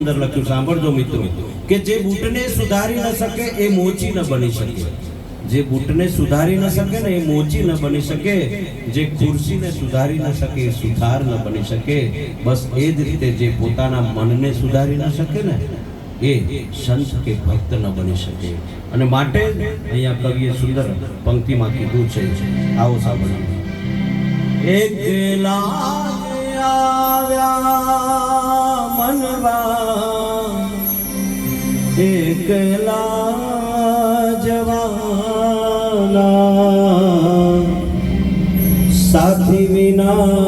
અંદર લખ્યું, સાંભળજો મિત્રો, કે જે બૂટને સુધારી ન શકે એ મોચી ન બની શકે. જે બૂટને સુધારી ન શકે ને એ મોચી ન બની શકે. જે ખુરશીને સુધારી ન શકે એ સુધાર ન બની શકે. બસ એ જ રીતે જે પોતાના મનને સુધારી ન શકે ને, એ સંત કે ભક્ત ન બની શકે. અને માટે અહીંયા કવિએ સુંદર પંક્તિમાં કીધું છે. આવો સાંભળો એક આવ્યા મનવા એકલા જવાના. સાથી વિના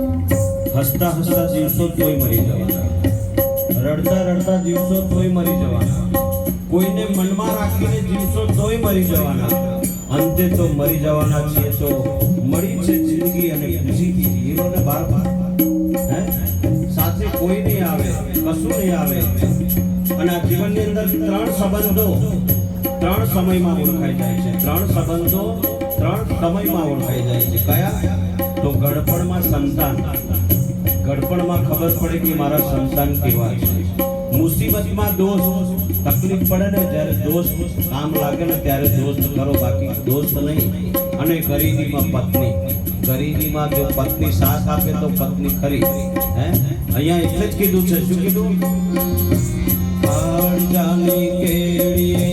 હસતા હસતા દિવસો તોય મરી જવાના. રડતા રડતા દિવસો તોય મરી જવાના. કોઈને મનમાં રાખીને દિવસો તોય મરી જવાના. અંતે તો મરી જવાના છીએ તો મળી છે જિંદગી અને ખુશીથી હીરોને બાર બાર. હે? સાથે કોઈ નહીં આવે, કશું નહીં આવે. અને આ જીવનની અંદર ત્રણ સંબંધો ત્રણ સમયમાં ઓળખાઈ જાય છે. ત્રણ સંબંધો ત્રણ સમયમાં ઓળખાઈ જાય છે. કયા? તો ગડપણમાં સંતાન. ગડપણમાં ખબર પડે કે મારા સંતાન કેવા છે. મુસીબતમાં દોસ્ત તકલીફ પડે ને જ્યારે દોસ્ત કામ લાગે ને ત્યારે દોસ્ત કરો, બાકી દોસ્ત નહીં. અને ગરીબીમાં પત્ની. ગરીબીમાં જો પત્ની સાથ આપે તો પત્ની ખરી. હે? અહીંયા એટલે જ કીધું છે. શું કીધું? કાળજાની કેળીએ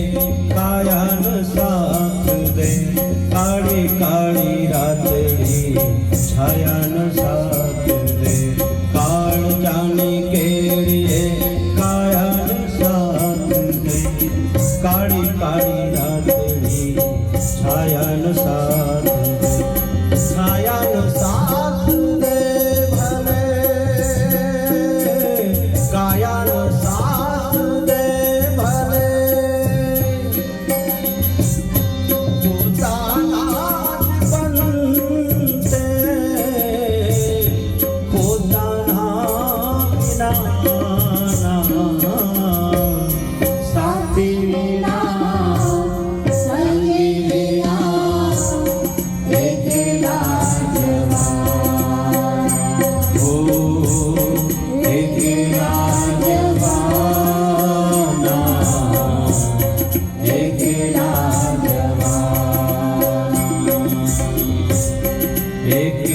એકલા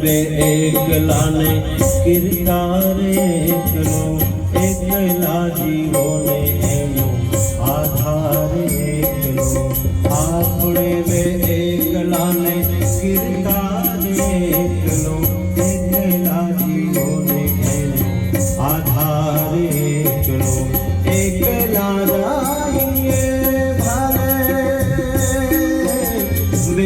આપણે બે એકલાને કિરદારે એકલો એકલા જીવોને